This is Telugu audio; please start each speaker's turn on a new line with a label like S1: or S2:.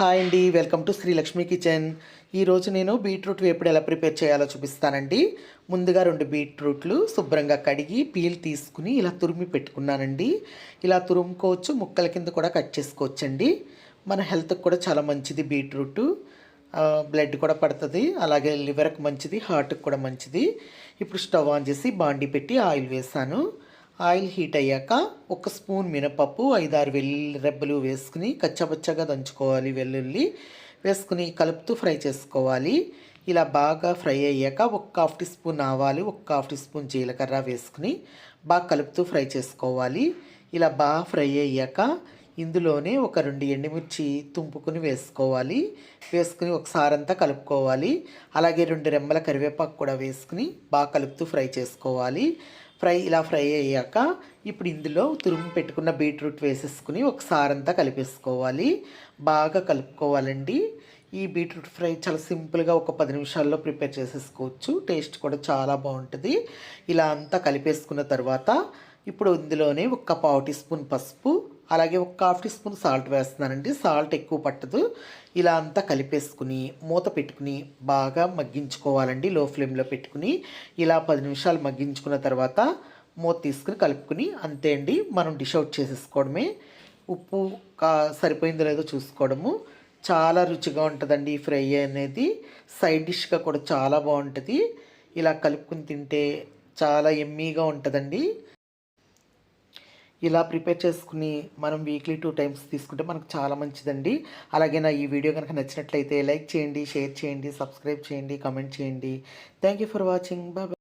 S1: హాయ్ అండి వెల్కమ్ టు శ్రీలక్ష్మి కిచెన్. ఈరోజు నేను బీట్రూట్ వేపుడు ఎలా ప్రిపేర్ చేయాలో చూపిస్తానండి. ముందుగా రెండు బీట్రూట్లు శుభ్రంగా కడిగి పీల్ తీసుకుని ఇలా తురిమి పెట్టుకున్నానండి. ఇలా తురుముకోవచ్చు ముక్కల కింద కూడా కట్ చేసుకోవచ్చండి. మన హెల్త్కి కూడా చాలా మంచిది బీట్రూట్. బ్లడ్ కూడా పడుతుంది అలాగే లివర్కి మంచిది హార్ట్కి కూడా మంచిది. ఇప్పుడు స్టవ్ ఆన్ చేసి బాండి పెట్టి ఆయిల్ వేసాను. ఆయిల్ హీట్ అయ్యాక ఒక స్పూన్ మినపప్పు ఐదారు వెల్లుల్లి రెబ్బలు వేసుకుని కచ్చపచ్చగా దంచుకోవాలి వెల్లుల్లి. వేసుకుని కలుపుతూ ఫ్రై చేసుకోవాలి. ఇలా బాగా ఫ్రై అయ్యాక ఒక హాఫ్ టీ స్పూన్ ఆవాలు ఒక హాఫ్ టీ స్పూన్ జీలకర్ర వేసుకుని బాగా కలుపుతూ ఫ్రై చేసుకోవాలి. ఇలా బాగా ఫ్రై అయ్యాక ఇందులోనే ఒక రెండు ఎండుమిర్చి తుంపుకుని వేసుకోవాలి. వేసుకుని ఒకసారి అంతా కలుపుకోవాలి. అలాగే రెండు రెమ్మల కరివేపాకు కూడా వేసుకుని బాగా కలుపుతూ ఫ్రై చేసుకోవాలి. ఫ్రై ఇలా ఫ్రై అయ్యాక ఇప్పుడు ఇందులో తురుము పెట్టుకున్న బీట్రూట్ వేసేసుకుని ఒకసారి అంతా కలిపేసుకోవాలి. బాగా కలుపుకోవాలండి. ఈ బీట్రూట్ ఫ్రై చాలా సింపుల్గా ఒక పది నిమిషాల్లో ప్రిపేర్ చేసేసుకోవచ్చు. టేస్ట్ కూడా చాలా బాగుంటుంది. ఇలా అంతా కలిపేసుకున్న తర్వాత ఇప్పుడు ఇందులోనే ఒక పావు టీ స్పూన్ పసుపు అలాగే ఒక హాఫ్ టీ స్పూన్ సాల్ట్ వేస్తున్నానండి. సాల్ట్ ఎక్కువ పట్టదు. ఇలా అంతా కలిపేసుకుని మూత పెట్టుకుని బాగా మగ్గించుకోవాలండి. లో ఫ్లేమ్లో పెట్టుకుని ఇలా పది నిమిషాలు మగ్గించుకున్న తర్వాత మూత తీసుకుని కలుపుకుని అంతే అండి. మనం డిష్ అవుట్ చేసేసుకోవడమే. ఉప్పు కా సరిపోయిందో లేదో చూసుకోవడము. చాలా రుచిగా ఉంటుందండి ఈ ఫ్రై అనేది. సైడ్ డిష్గా కూడా చాలా బాగుంటుంది. ఇలా కలుపుకుని తింటే చాలా ఎమ్మీగా ఉంటుందండి. ఇలా ప్రిపేర్ చేసుకుని మనం వీక్లీ టూ టైమ్స్ తీసుకుంటే మనకు చాలా మంచిదండి. అలాగే నా ఈ వీడియో కనుక నచ్చినట్లయితే లైక్ చేయండి షేర్ చేయండి సబ్స్క్రైబ్ చేయండి కమెంట్ చేయండి. Thank you for watching bye